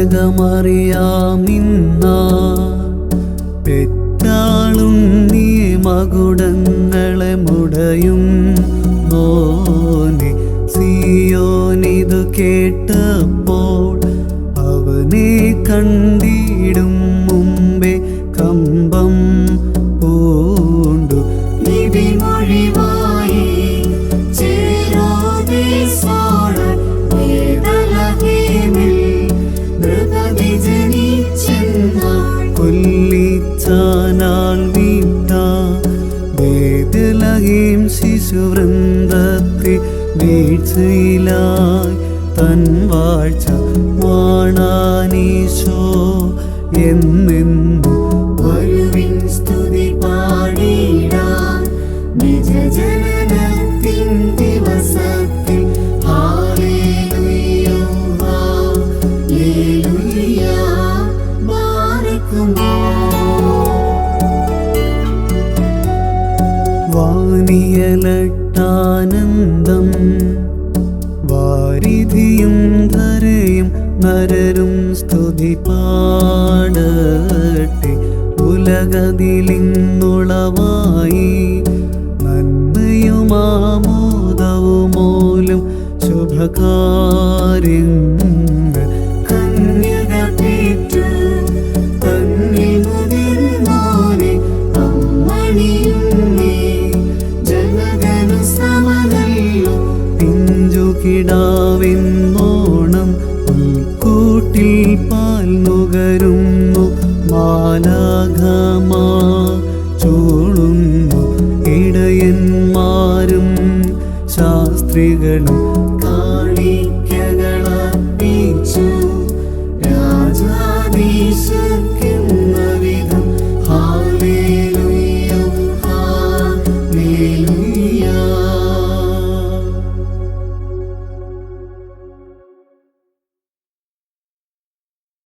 കന്യകമറിയാമിന്ന നീ മകുടങ്ങളെ മുടയും. നോനി സിയോനിതു കേട്ടപ്പോൾ കൊല്ലിച്ചാനാൾ വീട്ട. വേദലഹീം ശിശുവൃന്ദത്തെ വീഴ്ചയിലായി തൻ വാഴ്ച വാണാനീശോ എന്നെന്നും വരുവിൻ സ്തുതി വാനിയലട്ടാനന്ദം വാരിധിയും ധരയും നരരും സ്തുതി പാടട്ടെ ഉലകതിലിന്നുളവായി നന്മയുമാമോദവുമോലും ശുഭകാര്യങ്ങൾ. കിടാവെന്നോണം ഉൾക്കൂട്ടിൽ പാൽ നുകരുന്നു മാലാഘമാ ചൂളുന്നു ഇടയന്മാരും ശാസ്ത്രികളും